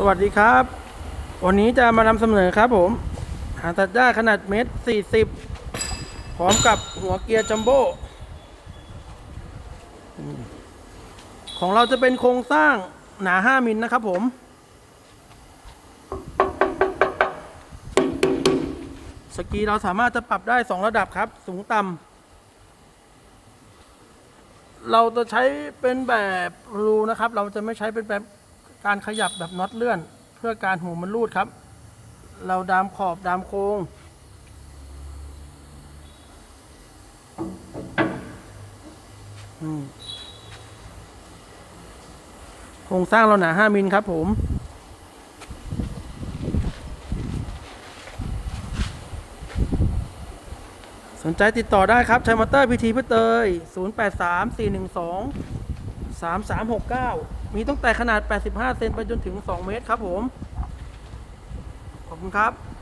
สวัสดีครับ วันนี้จะมานำเสนอครับผม หางตัดหญ้าขนาดเมตรสี่สิบพร้อมกับหัวเกียร์จัมโบ้ของเราจะเป็นโครงสร้างหนา5มิลนะครับผม สกีเราสามารถจะปรับได้2ระดับครับ สูงต่ำเราจะใช้เป็นแบบรูนะครับ เราจะไม่ใช้เป็นแบบ การขยับแบบน็อตเลื่อน เพื่อการหูมันรูดครับ เราดามขอบดามโค้งโครงสร้างเราหนา5มิลครับผมสนใจติดต่อได้ครับชัยมอเตอร์พีทีเพื่อเตย 083 412 3369 มีตั้งแต่ขนาด 85 เซนไปจนถึง 2 เมตรครับผม ขอบคุณครับ